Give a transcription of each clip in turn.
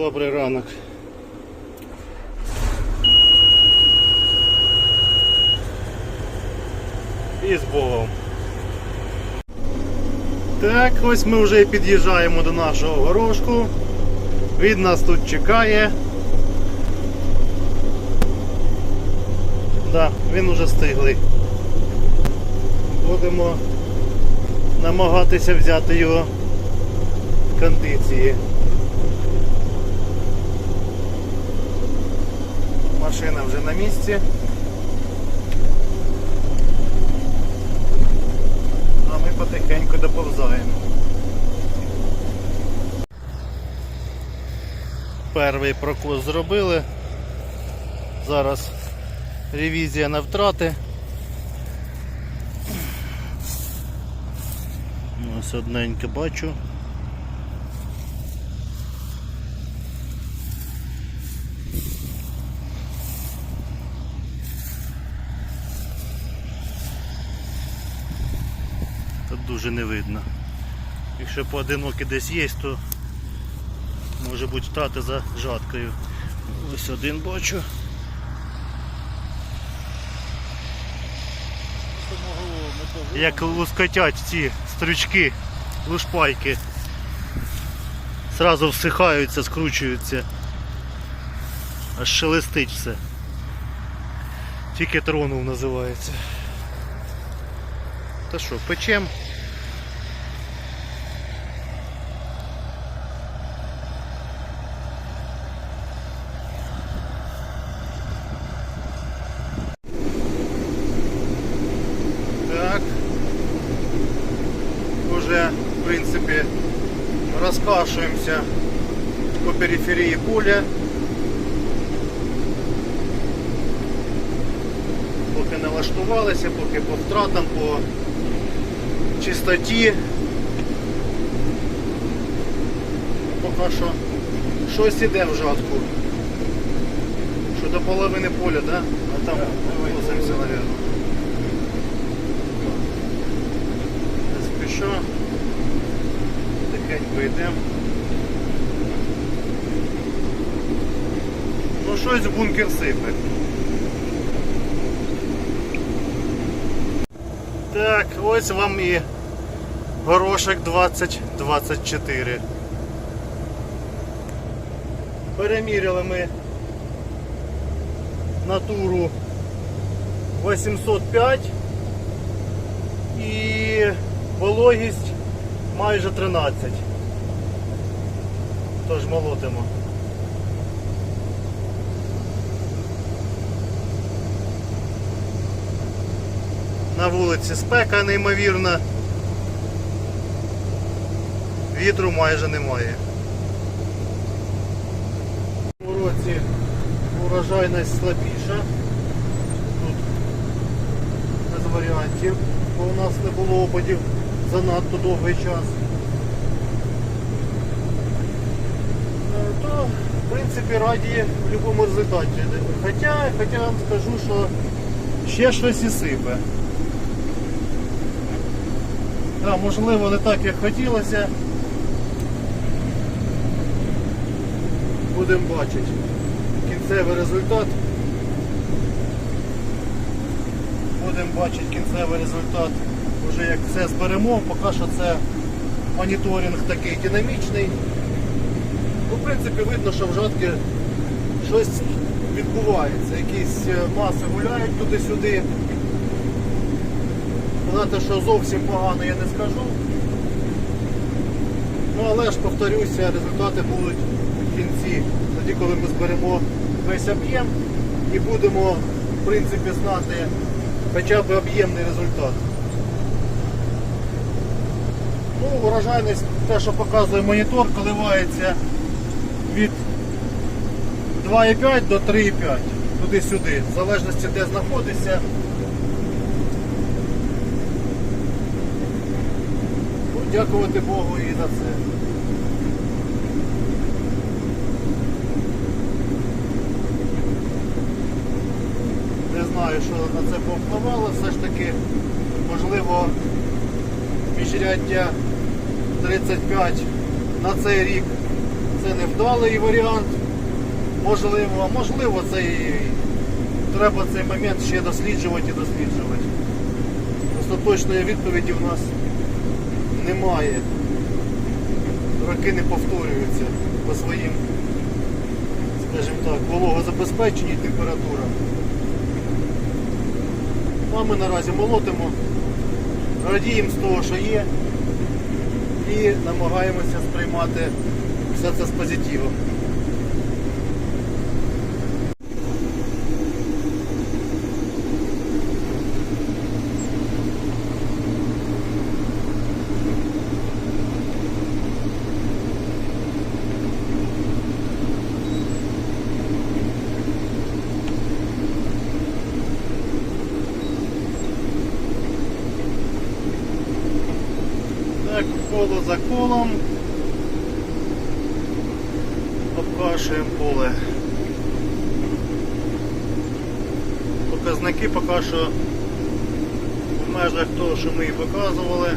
Добрий ранок. І з Богом. Так, ось ми вже під'їжджаємо до нашого горошку. Він нас тут чекає. Да, він уже стиглий. Будемо намагатися взяти його в кондиції. Машина вже на місці. А ми потихеньку доповзаємо. Перший прокус зробили. Зараз ревізія на втрати. Ось одненьке бачу. Дуже не видно. Якщо поодинокі десь є, то може бути втрати за жаткою. Ось один бачу. Як лускотять ці стрючки, лушпайки. Сразу всихаються, скручуються. Аж шелестить все. Тільки тронув називається. Та що, печем? Так. Уже, в принципі, розкашуємося по периферії поля. Поки налаштувалися, поки по втратам, по чистоті. Поки що щось іде в жатку. Що до половини поля, да? А там возимося, мабуть. Не спішу. Тихенько йдемо. Щось в бункер сипе. Так, ось вам і горошек 2024. Переміряли ми натуру 805 і вологість майже 13. Тож молотимо. На вулиці спека неймовірна. Вітру майже немає. У році урожайність слабіша. Тут без варіантів, бо у нас не було опадів занадто довгий час. Е, То, в принципі, раді в будь-якому результаті. Хоча, хоча вам скажу, що ще щось і сипе. Да, можливо, не так, як хотілося. Будемо бачити кінцевий результат. Будемо бачити кінцевий результат вже як все зберемо, поки що це моніторинг такий динамічний. Ну, в принципі, видно, що в жатки щось відбувається, якісь е, маси гуляють туди-сюди. Сказати, що зовсім погано я не скажу. Ну але ж повторюся, результати будуть в кінці, тоді коли ми зберемо весь об'єм і будемо в принципі знати хоча б об'ємний результат. Ну, урожайність, те, що показує монітор, коливається від 2,5 до 3,5 туди-сюди, в залежності де знаходиться. Дякувати Богу і за це. Не знаю, що на це повпливало, все ж таки, можливо, міжряддя 35 на цей рік це невдалий варіант. Можливо, можливо, це і треба цей момент ще досліджувати і досліджувати. Остаточної відповіді в нас немає. Роки не повторюються по своїм, скажімо так, вологозабезпеченню і температурам. А ми наразі молотимо, радіємо з того, що є, і намагаємося сприймати все це з позитивом. Так, коло за колом. Обкашуємо поле. Показники поки що в межах того, що ми і показували.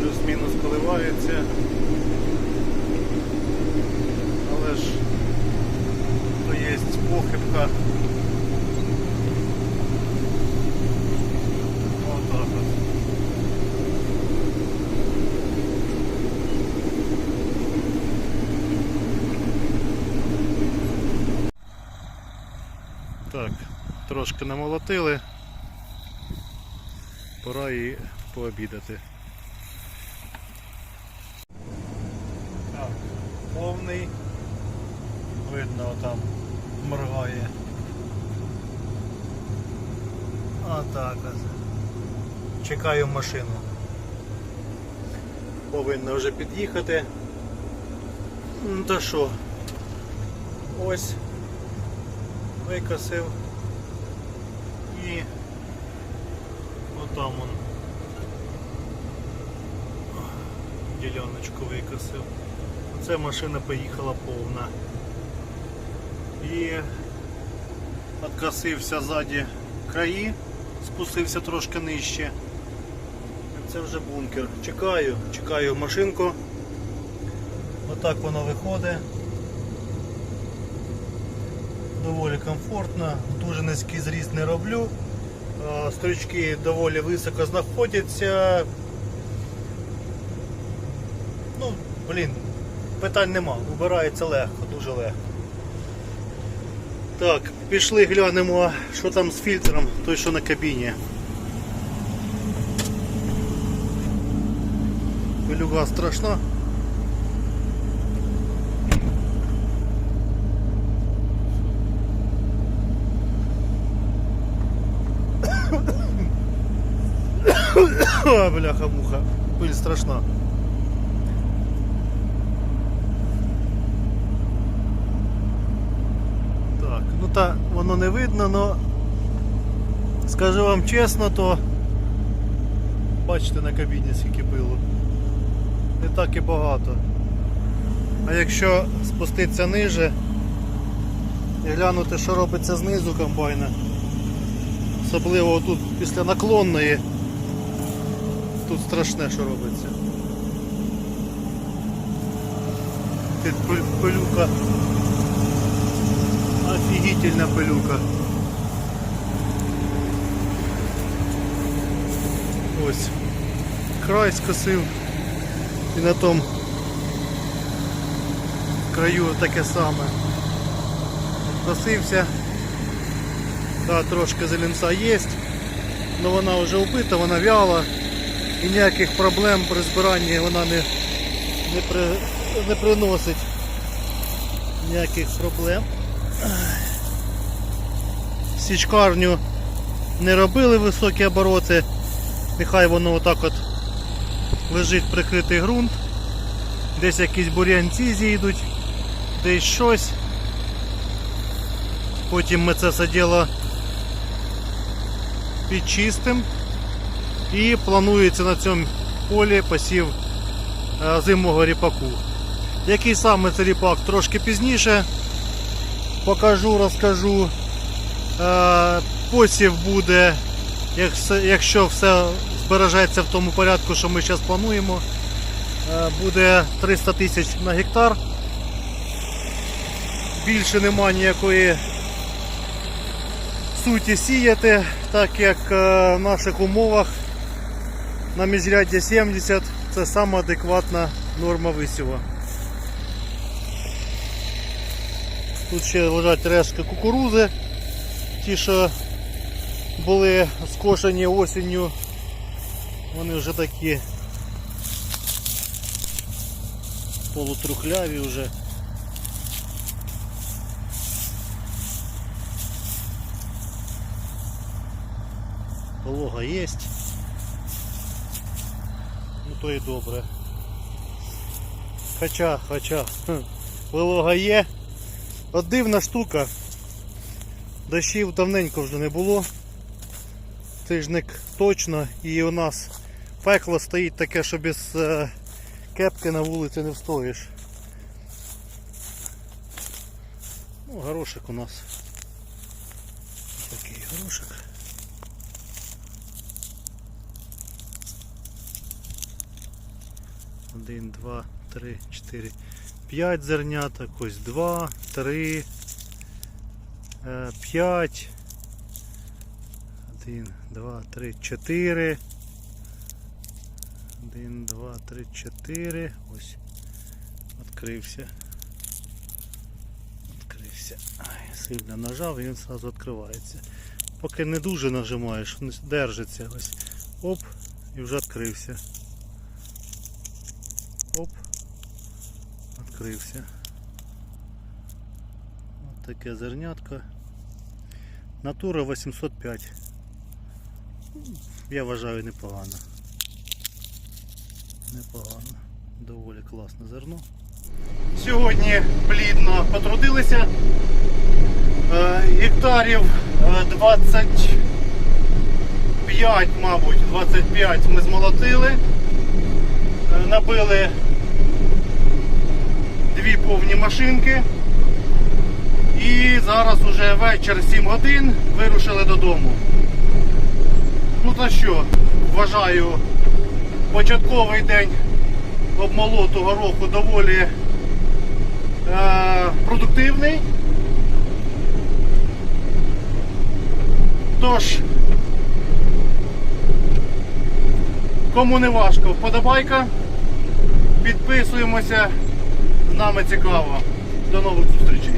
Плюс-мінус коливаються. Але ж то є похибка. Отак от. Так, трошки намолотили. Пора і пообідати. Так, повний. Видно там моргає. Отак от. Чекаю машину. Повинна вже під'їхати. Ну та що? Ось викосив і отам он діляночку викосив. Оце машина поїхала повна. І откосився ззаді краї, спустився трошки нижче. Це вже бункер. Чекаю, чекаю машинку. Отак воно виходить доволі комфортно, дуже низький зріст не роблю. А, Стрічки доволі високо знаходяться. Ну, блін, питань нема, вибирається легко, дуже легко. Так, пішли глянемо, що там з фільтром, той що на кабіні. Пилюга страшна. Ха, бляха-муха, пиль страшна. Так, ну та воно не видно, но скажу вам чесно, то бачите на кабіні скільки пилу. Не так і багато. А якщо спуститися ниже і глянути, що робиться знизу комбайна, особливо тут після наклонної. Тут страшне, що робиться. Тут пилюка. Офігітельна пилюка. Ось. Край скосив. І на тому краю таке саме. Косився. Да, трошки зеленца є, але вона вже вбита, вона вяла і ніяких проблем при збиранні вона не, не, при, не приносить ніяких проблем. Січкарню не робили високі обороти, нехай воно отак от лежить прикритий ґрунт, десь якісь бур'янці зійдуть, десь щось. Потім ми це все діло підчистимо. І планується на цьому полі посів е, зимового ріпаку. Який саме це ріпак трошки пізніше покажу, розкажу. Е, Посів буде, якщо все збережеться в тому порядку, що ми зараз плануємо. Е, Буде 300 тисяч на гектар. Більше нема ніякої суті сіяти, так як в наших умовах на міжряддя 70 це сама адекватна норма висіву. Тут ще лежать рештки кукурузи, ті, що були скошені осінню, вони вже такі полутрухляві вже. Волога є то і добре. Хоча, хоча, вилога є. От дивна штука. Дощів давненько вже не було. Тижник точно і у нас пекло стоїть таке, що без е, кепки на вулиці не встоїш. Ну, Горошик у нас. Такий горошик. 1, 2, 3, 4, 5 зерняток, ось 2, 3, 5, 1, 2, 3, 4. 1, 2, 3, 4. Ось. Відкрився. Відкрився. Ай, сильно нажав і він одразу відкривається. Поки не дуже нажимаєш, держиться. Ось. Оп, і вже відкрився. Оп. Відкрився. Ось таке зернятко. Натура 805. Я вважаю непогано. Непогано. Доволі класне зерно. Сьогодні плідно потрудилися. Е, Гектарів е, 25, мабуть, 25 ми змолотили. Е, Набили дві повні машинки. І зараз уже вечір 7 годин вирушили додому. Ну та що, вважаю, початковий день обмолоту гороху доволі е, продуктивний. Тож, кому не важко, вподобайка. Підписуємося, нами цікаво. До нових зустрічей.